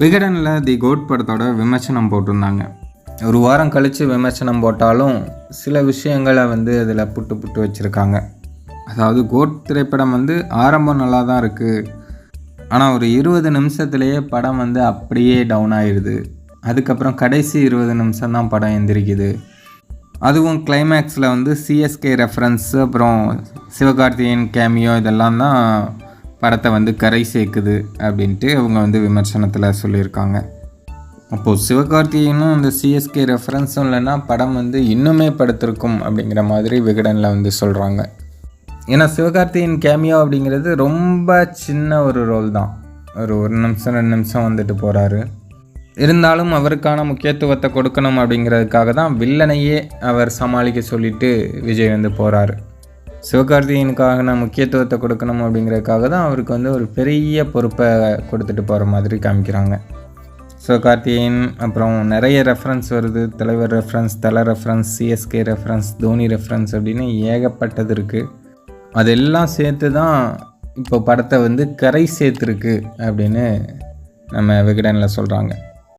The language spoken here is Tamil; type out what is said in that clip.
விகடனில் தி கோட் படத்தோட விமர்சனம் போட்டிருந்தாங்க. ஒரு வாரம் கழித்து விமர்சனம் போட்டாலும் சில விஷயங்களை வந்து அதில் புட்டு புட்டு வச்சுருக்காங்க. அதாவது கோட் திரைப்படம் வந்து ஆரம்பம் நல்லா தான் இருக்குது ஆனால் ஒரு இருபது நிமிஷத்துலேயே படம் வந்து அப்படியே டவுன் ஆயிடுது அதுக்கப்புறம் கடைசி இருபது நிமிஷம் தான் படம் எந்திரிக்குது. அதுவும் கிளைமேக்ஸில் வந்து சிஎஸ்கே ரெஃபரன்ஸ் அப்புறம் சிவகார்த்திகேயன் கேமியோ இதெல்லாம் தான் படத்தை வந்து கரை சேர்க்குது அப்படின்ட்டு அவங்க வந்து விமர்சனத்தில் சொல்லியிருக்காங்க. அப்போது சிவகார்த்திகேயனும் இந்த சிஎஸ்கே ரெஃபரன்ஸும் இல்லைன்னா படம் வந்து இன்னுமே படுத்திருக்கும் அப்படிங்கிற மாதிரி விகடனில் வந்து சொல்கிறாங்க ஏன்னா சிவகார்த்திகேயன் கேமியோ அப்படிங்கிறது ரொம்ப சின்ன ஒரு ரோல் தான். ஒரு ஒரு நிமிஷம் ரெண்டு நிமிஷம் வந்துட்டு போகிறாரு இருந்தாலும் அவருக்கான முக்கியத்துவத்தை கொடுக்கணும் அப்படிங்கிறதுக்காக தான் வில்லனையே அவர் சமாளிக்க சொல்லிட்டு விஜய் வந்து போகிறாரு சிவகார்த்திகேயனுக்கான முக்கியத்துவத்தை கொடுக்கணும் அப்படிங்கிறதுக்காக தான் அவருக்கு வந்து ஒரு பெரிய பொறுப்பை கொடுத்துட்டு போகிற மாதிரி காமிக்கிறாங்க. சிவகார்த்திகேயன் அப்புறம் நிறைய ரெஃபரன்ஸ் வருது. தலைவர் ரெஃபரன்ஸ் தலை reference CSK reference Dhoni reference அப்படின்னு ஏகப்பட்டது இருக்குது அதெல்லாம் சேர்த்து தான் இப்போ படத்தை வந்து கரை சேர்த்துருக்கு அப்படின்னு நம்ம விகடனில் சொல்கிறாங்க